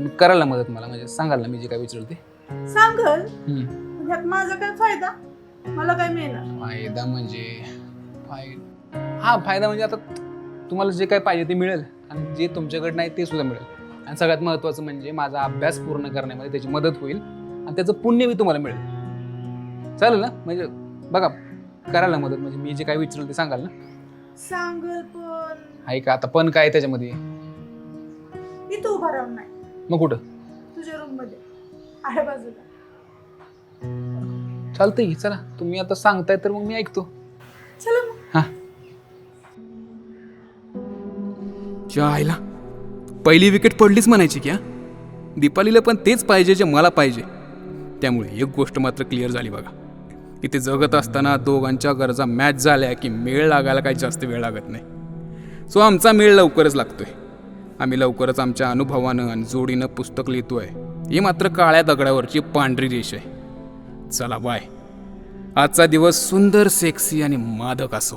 तुम्ही कराल ना मदत मला म्हणजे सांगाल ना मी जे काय विचारलं ते? सांगल? हम्म. ह्यात माझा काय फायदा? मला काय मिळणार? फायदा म्हणजे फायदा हा फायदा म्हणजे आता तुम्हाला जे काय पाहिजे ते मिळेल आणि जे तुमच्याकडे नाही ते सुद्धा मिळेल. आणि सगळ्यात महत्त्वाचं म्हणजे माझा अभ्यास पूर्ण करण्यामध्ये त्याची मदत होईल आणि त्याचं पुण्यही तुम्हाला मिळेल. चालेल ना? म्हणजे बघा करायला मदत म्हणजे मी जे काय विचारलं ते सांगाल ना? सांगल पण. आहे का? आता पण काय त्याच्यामध्ये? इथं उभा राहून नाही. मग कुठं? तुझ्या रूममध्ये. आहे बाजूला चालतंय की चला. तुम्ही आता सांगताय तर मग मी ऐकतो. चला मग. हा. आईला पहिली विकेट पडलीच म्हणायची की हा? दीपालीला पण तेच पाहिजे जे मला पाहिजे. त्यामुळे एक गोष्ट मात्र क्लिअर झाली बघा. इथे जगत असताना दोघांच्या गरजा मॅच झाल्या की मेळ लागायला काही जास्त वेळ लागत नाही. सो आमचा मेळ लवकरच लागतोय. आम्ही लवकरच आमच्या अनुभवानं आणि जोडीनं पुस्तक लिहितो आहे ही मात्र काळ्या दगडावरची पांढरी रेष आहे. चला बाय. आजचा दिवस सुंदर सेक्सी आणि मादक असो.